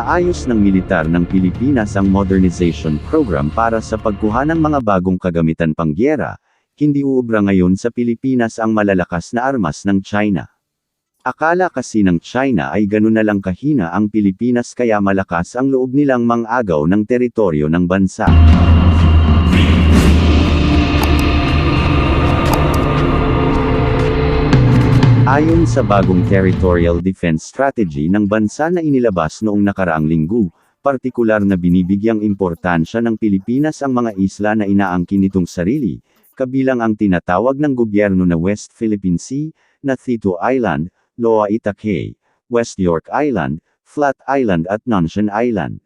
Inaayos ng militar ng Pilipinas ang modernization program para sa pagkuha ng mga bagong kagamitan pangyera, hindi uubra ngayon sa Pilipinas ang malalakas na armas ng China. Akala kasi ng China ay ganun na lang kahina ang Pilipinas kaya malakas ang loob nilang mangagaw ng teritoryo ng bansa. Ayon sa bagong territorial defense strategy ng bansa na inilabas noong nakaraang linggo, partikular na binibigyang importansya ng Pilipinas ang mga isla na inaangkin nitong sarili, kabilang ang tinatawag ng gobyerno na West Philippine Sea, na Thito Island, Loa Itacay, West York Island, Flat Island at Nanshan Island.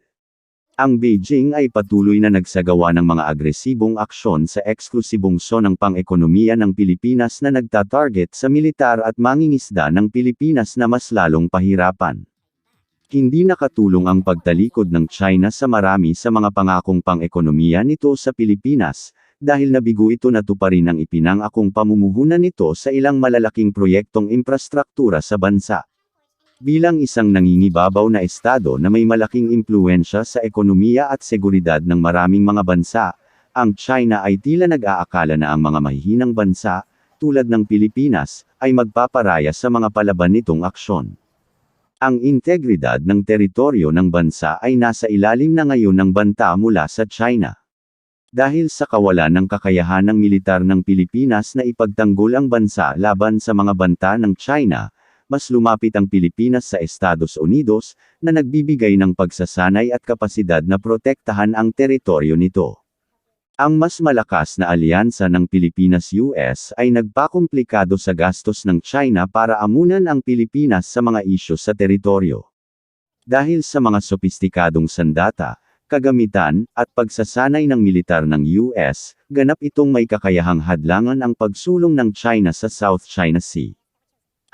Ang Beijing ay patuloy na nagsagawa ng mga agresibong aksyon sa eksklusibong zonang pang-ekonomiya ng Pilipinas na nagtatarget sa militar at mangingisda ng Pilipinas na mas lalong pahirapan. Hindi nakatulong ang pagtalikod ng China sa marami sa mga pangakong pang-ekonomiya nito sa Pilipinas, dahil nabigo ito na tuparin ang ipinangakong pamumuhunan nito sa ilang malalaking proyektong infrastruktura sa bansa. Bilang isang nangingibabaw na estado na may malaking impluensya sa ekonomiya at seguridad ng maraming mga bansa, ang China ay tila nag-aakala na ang mga mahihinang bansa, tulad ng Pilipinas, ay magpaparaya sa mga palaban nitong aksyon. Ang integridad ng teritoryo ng bansa ay nasa ilalim na ngayon ng banta mula sa China. Dahil sa kawalan ng kakayahan ng militar ng Pilipinas na ipagtanggol ang bansa laban sa mga banta ng China, mas lumapit ang Pilipinas sa Estados Unidos, na nagbibigay ng pagsasanay at kapasidad na protektahan ang teritoryo nito. Ang mas malakas na alyansa ng Pilipinas-US ay nagpakomplikado sa gastos ng China para amunan ang Pilipinas sa mga isyu sa teritoryo. Dahil sa mga sopistikadong sandata, kagamitan, at pagsasanay ng militar ng US, ganap itong may kakayahang hadlangan ang pagsulong ng China sa South China Sea.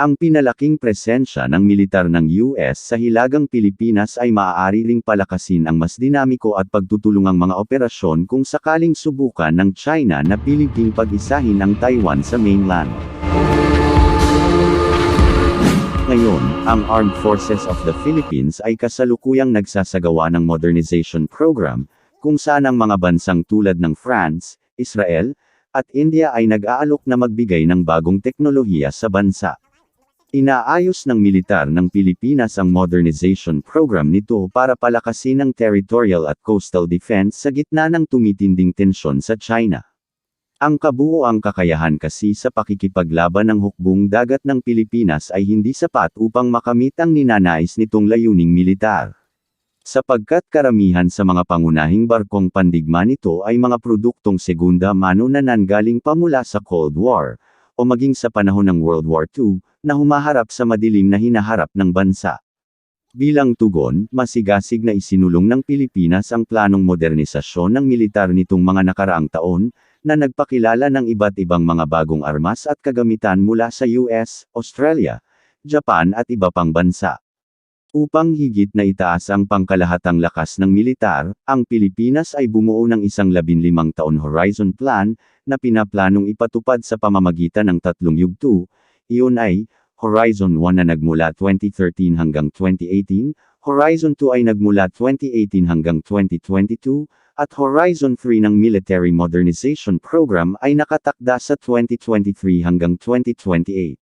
Ang pinalaking presensya ng militar ng US sa Hilagang Pilipinas ay maaari ring palakasin ang mas dinamiko at pagtutulungang mga operasyon kung sakaling subukan ng China na piliting pag-isahin ang Taiwan sa mainland. Ngayon, ang Armed Forces of the Philippines ay kasalukuyang nagsasagawa ng modernization program, kung saan ang mga bansang tulad ng France, Israel, at India ay nag-aalok na magbigay ng bagong teknolohiya sa bansa. Inaayos ng militar ng Pilipinas ang modernization program nito para palakasin ang territorial at coastal defense sa gitna ng tumitinding tensyon sa China. Ang kabuoang kakayahan kasi sa pakikipaglaban ng hukbong dagat ng Pilipinas ay hindi sapat upang makamit ang ninanais nitong layuning militar. Sapagkat karamihan sa mga pangunahing barkong pandigma nito ay mga produktong segunda mano na nanggaling pa mula sa Cold War, o maging sa panahon ng World War II, na humaharap sa madilim na hinaharap ng bansa. Bilang tugon, masigasig na isinulong ng Pilipinas ang planong modernisasyon ng militar nitong mga nakaraang taon, na nagpakilala ng iba't ibang mga bagong armas at kagamitan mula sa US, Australia, Japan at iba pang bansa. Upang higit na itaas ang pangkalahatang lakas ng militar, ang Pilipinas ay bumuo ng isang 15 taon horizon plan, na pinaplanong ipatupad sa pamamagitan ng tatlong yugto, iyon ay, Horizon 1 na nagmula 2013 hanggang 2018, Horizon 2 ay nagmula 2018 hanggang 2022, at Horizon 3 ng Military Modernization Program ay nakatakda sa 2023 hanggang 2028.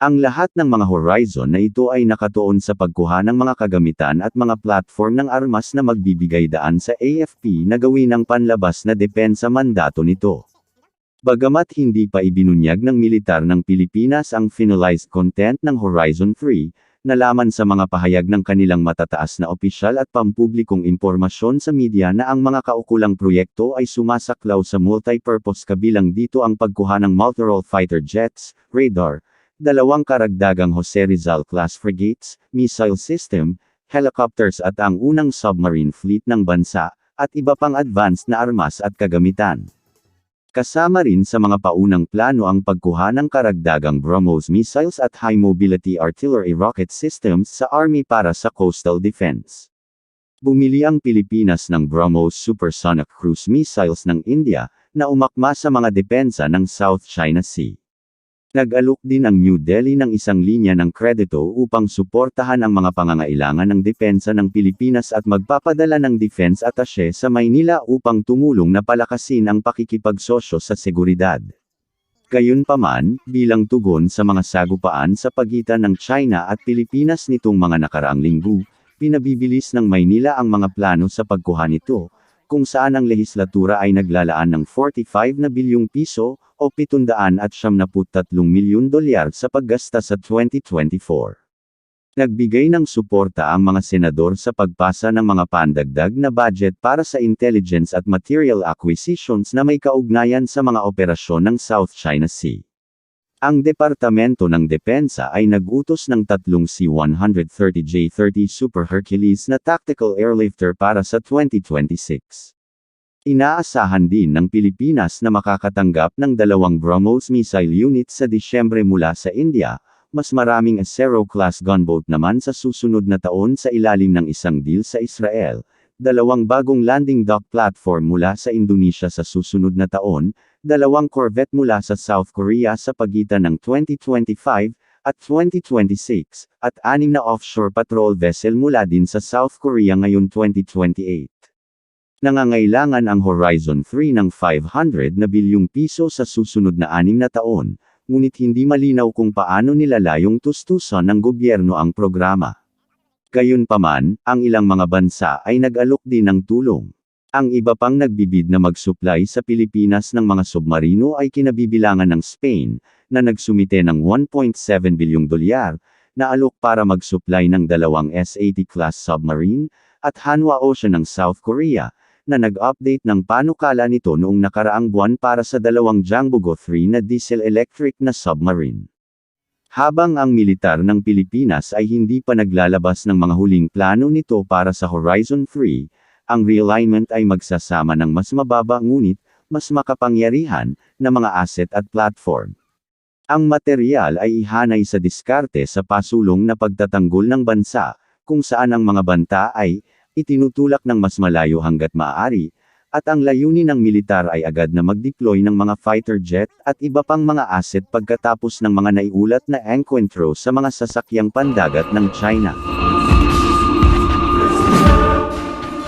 Ang lahat ng mga horizon na ito ay nakatuon sa pagkuha ng mga kagamitan at mga platform ng armas na magbibigay daan sa AFP na gawin ang panlabas na depensa mandato nito. Bagamat hindi pa ibinunyag ng militar ng Pilipinas ang finalized content ng Horizon 3, nalaman sa mga pahayag ng kanilang matataas na opisyal at pampublikong impormasyon sa media na ang mga kaukulang proyekto ay sumasaklaw sa multi-purpose kabilang dito ang pagkuha ng multirole fighter jets, radar, dalawang karagdagang Jose Rizal class frigates, missile system, helicopters at ang unang submarine fleet ng bansa, at iba pang advanced na armas at kagamitan. Kasama rin sa mga paunang plano ang pagkuha ng karagdagang BrahMos missiles at high-mobility artillery rocket systems sa Army para sa coastal defense. Bumili ang Pilipinas ng BrahMos supersonic cruise missiles ng India, na umakma sa mga depensa ng South China Sea. Nag-alok din ang New Delhi ng isang linya ng kredito upang suportahan ang mga pangangailangan ng depensa ng Pilipinas at magpapadala ng defense attaché sa Maynila upang tumulong na palakasin ang pakikipagsosyo sa seguridad. Gayunpaman, bilang tugon sa mga sagupaan sa pagitan ng China at Pilipinas nitong mga nakaraang linggo, pinabibilis ng Maynila ang mga plano sa pagkuha nito, kung saan ang lehislatura ay naglalaan ng 45 na bilyong piso, o 773 milyon dolyar sa paggasta sa 2024. Nagbigay ng suporta ang mga senador sa pagpasa ng mga pandagdag na budget para sa intelligence at material acquisitions na may kaugnayan sa mga operasyon ng South China Sea. Ang Departamento ng Depensa ay nagutos ng tatlong C-130J-30 Super Hercules na tactical airlifter para sa 2026. Inaasahan din ng Pilipinas na makakatanggap ng dalawang BrahMos missile unit sa Disyembre mula sa India, mas maraming Acero-class gunboat naman sa susunod na taon sa ilalim ng isang deal sa Israel, dalawang bagong landing dock platform mula sa Indonesia sa susunod na taon, dalawang corvette mula sa South Korea sa pagitan ng 2025 at 2026, at anim na offshore patrol vessel mula din sa South Korea ngayon 2028. Nangangailangan ang Horizon 3 ng 500 na bilyong piso sa susunod na anim na taon, ngunit hindi malinaw kung paano nilalayong tustusan ng gobyerno ang programa. Gayunpaman, ang ilang mga bansa ay nag-alok din ng tulong. Ang iba pang nagbibid na mag-supply sa Pilipinas ng mga submarino ay kinabibilangan ng Spain, na nagsumite ng 1.7 bilyong dolyar, na alok para mag-supply ng dalawang S-80 class submarine, at Hanwha Ocean ng South Korea, na nag-update ng panukala nito noong nakaraang buwan para sa dalawang Jangbogo 3 na diesel-electric na submarine. Habang ang militar ng Pilipinas ay hindi pa naglalabas ng mga huling plano nito para sa Horizon 3, ang realignment ay magsasama ng mas mababa ngunit, mas makapangyarihan, na mga asset at platform. Ang material ay ihanay sa diskarte sa pasulong na pagtatanggol ng bansa, kung saan ang mga banta ay, itinutulak ng mas malayo hanggat maaari, at ang layunin ng militar ay agad na mag-deploy ng mga fighter jet at iba pang mga asset pagkatapos ng mga naiulat na encuentro sa mga sasakyang pandagat ng China.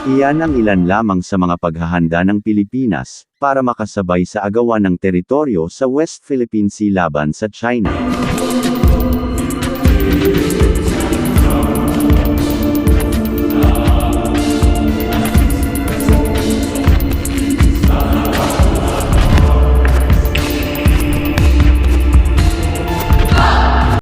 Iyan ang ilan lamang sa mga paghahanda ng Pilipinas para makasabay sa agawan ng teritoryo sa West Philippine Sea laban sa China.